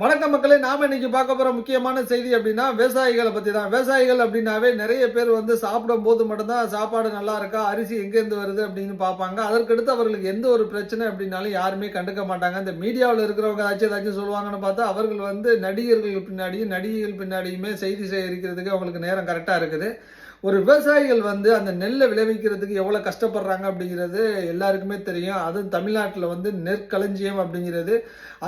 வணக்கம் மக்களே நாம் இன்னைக்கு பார்க்க போகிற முக்கியமான செய்தி அப்படின்னா விவசாயிகளை பற்றி தான் விவசாயிகள் அப்படின்னாவே நிறைய பேர் வந்து சாப்பிடும் போது மட்டும்தான் சாப்பாடு நல்லா இருக்கா அரிசி எங்கேருந்து வருது அப்படின்னு பார்ப்பாங்க. அதற்கடுத்து அவர்களுக்கு எந்த ஒரு பிரச்சனை அப்படின்னாலும் யாருமே கண்டுக்க மாட்டாங்க. இந்த மீடியாவில் இருக்கிறவங்க ஏதாச்சும் ஏதாச்சும் சொல்லுவாங்கன்னு பார்த்தா அவர்கள் வந்து நடிகர்கள் பின்னாடியும் நடிகைகள் பின்னாடியுமே செய்தி சேகரிக்கிறதுக்கு அவங்களுக்கு நேரம் கரெக்டாக இருக்குது. ஒரு விவசாயிகள் வந்து அந்த நெல்லை விளைவிக்கிறதுக்கு எவ்வளோ கஷ்டப்படுறாங்க அப்படிங்கிறது எல்லாருக்குமே தெரியும். அதுவும் தமிழ்நாட்டில் வந்து நெற்களஞ்சியம் அப்படிங்கிறது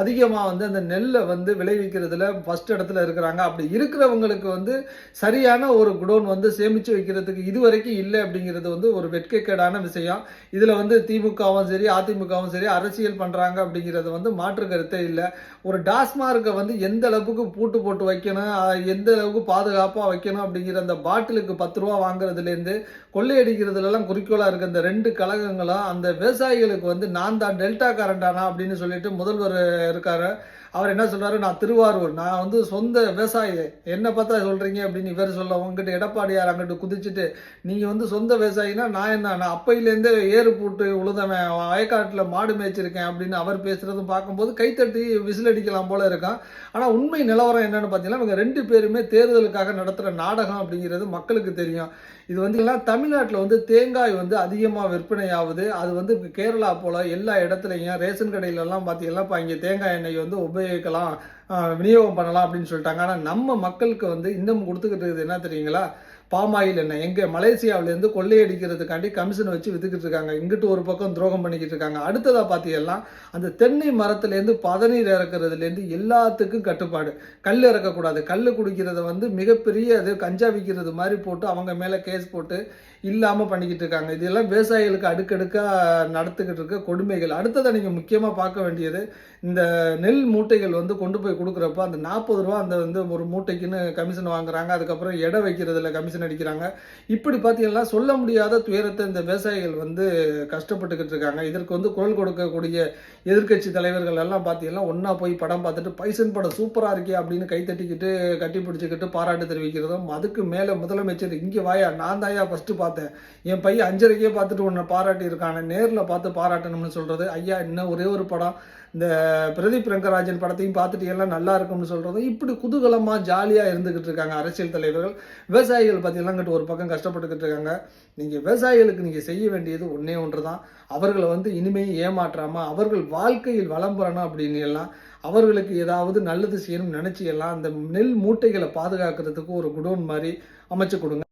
அதிகமாக வந்து அந்த நெல்லை வந்து விளைவிக்கிறதுல ஃபஸ்ட் இடத்துல இருக்கிறாங்க. அப்படி இருக்கிறவங்களுக்கு வந்து சரியான ஒரு குடோன் வந்து சேமித்து வைக்கிறதுக்கு இதுவரைக்கும் இல்லை அப்படிங்கிறது வந்து ஒரு வெட்கக்கேடான விஷயம். இதில் வந்து திமுகவும் சரி அதிமுகவும் சரி அரசியல் பண்ணுறாங்க அப்படிங்கிறது வந்து மாற்று கருத்தே இல்லை. ஒரு டாஸ்மார்க்கை வந்து எந்த அளவுக்கு பூட்டு போட்டு வைக்கணும் எந்த அளவுக்கு பாதுகாப்பாக வைக்கணும் அப்படிங்கிற அந்த பாட்டிலுக்கு பத்து ரூபா வாங்குறதுலேருந்து கொள்ளையடிக்கிறதுலலாம் குறிக்கோளாக இருக்க இந்த ரெண்டு கழகங்களும் அந்த விவசாயிகளுக்கு வந்து நான் தான் டெல்டா காரண்டானா அப்படின்னு சொல்லிட்டு முதல்வர் இருக்காரு. அவர் என்ன சொல்கிறாரு நான் திருவாரூர் நான் வந்து சொந்த விவசாயி. என்ன பார்த்தா சொல்கிறீங்க அப்படின்னு இவர் சொல்ல உங்ககிட்ட எடப்பாடியார் அங்கிட்டு குதிச்சுட்டு நீங்கள் வந்து சொந்த விவசாயினா நான் என்ன நான் அப்பையிலேருந்தே ஏறு போட்டு உழுதவன் வயக்காட்டில் மாடு மேய்ச்சிருக்கேன் அப்படின்னு அவர் பேசுகிறதும் பார்க்கும்போது கைத்தட்டி விசில் அடிக்கலாம் போல இருக்கான். ஆனால் உண்மை நிலவரம் என்னென்னு பார்த்தீங்கன்னா இவங்க ரெண்டு பேருமே தேர்தலுக்காக நடத்துகிற நாடகம் அப்படிங்கிறது மக்களுக்கு தெரியும். இது வந்து தமிழ்நாட்டில் வந்து தேங்காய் வந்து அதிகமாக விற்பனை ஆகுது அது வந்து கேரளா போல் எல்லா இடத்துலையும் ரேஷன் கடையிலலாம் பார்த்தீங்கன்னா இப்போ இங்கே தேங்காய் எண்ணெய் வந்து உபயோகிக்கலாம் விநியோகம் பண்ணலாம் அப்படின்னு சொல்லிட்டாங்க. ஆனால் நம்ம மக்களுக்கு வந்து இன்னும் கொடுத்துக்கிட்டு என்ன தெரியுங்களா? பாமாயில் எண்ணெய் எங்கே? மலேசியாவிலேருந்து கொள்ளையடிக்கிறதுக்காண்டி கமிஷன் வச்சு வித்துக்கிட்டு இருக்காங்க. இங்கிட்டு ஒரு பக்கம் துரோகம் பண்ணிக்கிட்டு இருக்காங்க. அடுத்ததாக பார்த்தீங்கன்னா அந்த தென்னை மரத்துலேருந்து பதநீர் இறக்குறதுலேருந்து எல்லாத்துக்கும் கட்டுப்பாடு. கல் இறக்கக்கூடாது. கல் குடிக்கிறத வந்து மிகப்பெரிய அது கஞ்சா விற்கிறது மாதிரி போட்டு அவங்க மேலே கேஸ் போட்டு இல்லாமல் பண்ணிக்கிட்டு இருக்காங்க. இதெல்லாம் விவசாயிகளுக்கு அடுக்கடுக்காக நடத்துக்கிட்டு இருக்க கொடுமைகள். அடுத்ததை நீங்கள் முக்கியமாக பார்க்க வேண்டியது இந்த நெல் மூட்டைகள் வந்து கொண்டு போய் கொடுக்குறப்ப அந்த நாற்பது ரூபா அந்த வந்து ஒரு மூட்டைக்குன்னு கமிஷன் வாங்குறாங்க. அதுக்கப்புறம் எடை வைக்கிறதுல கமிஷன் அடிக்கிறாங்க இப்படி பார்த்தீங்கன்னா சொல்ல முடியாத துயரத்தை இந்த விவசாயிகள் வந்து கஷ்டப்பட்டுக்கிட்டு இருக்காங்க. இதற்கு வந்து குரல் கொடுக்கக்கூடிய எதிர்க்கட்சி தலைவர்கள் எல்லாம் பார்த்தீங்கன்னா ஒன்றா போய் படம் பார்த்துட்டு பைசன் படம் சூப்பராக இருக்கே அப்படின்னு கை தட்டிக்கிட்டு கட்டி பிடிச்சிக்கிட்டு பாராட்டு தெரிவிக்கிறதும் அதுக்கு மேலே முதலமைச்சர் இங்கே வாயா நான் தாயா ஃபஸ்ட்டு பார்த்தேன். என் பையன் அஞ்சரைக்கே பார்த்துட்டு உன்னை பாராட்டி இருக்கான நேரில் பார்த்து பாராட்டணும்னு சொல்கிறது ஐயா இன்னும் ஒரே ஒரு படம். இந்த பிரதீப் ரங்கராஜன் படத்தையும் பார்த்துட்டு எல்லாம் நல்லா இருக்கும்னு சொல்கிறது இப்படி குதூகலமாக ஜாலியாக இருந்துக்கிட்டு இருக்காங்க அரசியல் தலைவர்கள். விவசாயிகள் பார்த்தீங்கன்னா ஒரு பக்கம் கஷ்டப்பட்டுக்கிட்டு இருக்காங்க. நீங்கள் விவசாயிகளுக்கு நீங்கள் செய்ய வேண்டியது ஒன்றே ஒன்று தான் அவர்களை வந்து இனிமேல் ஏமாற்றாமல் அவர்கள் வாழ்க்கையில் வளம் பெறணும் அப்படின்னு எல்லாம் அவர்களுக்கு ஏதாவது நல்லது செய்யணும்னு நினச்சி எல்லாம் அந்த நெல் மூட்டைகளை பாதுகாக்கிறதுக்கு ஒரு குடோன் மாதிரி அமைச்சு கொடுங்க.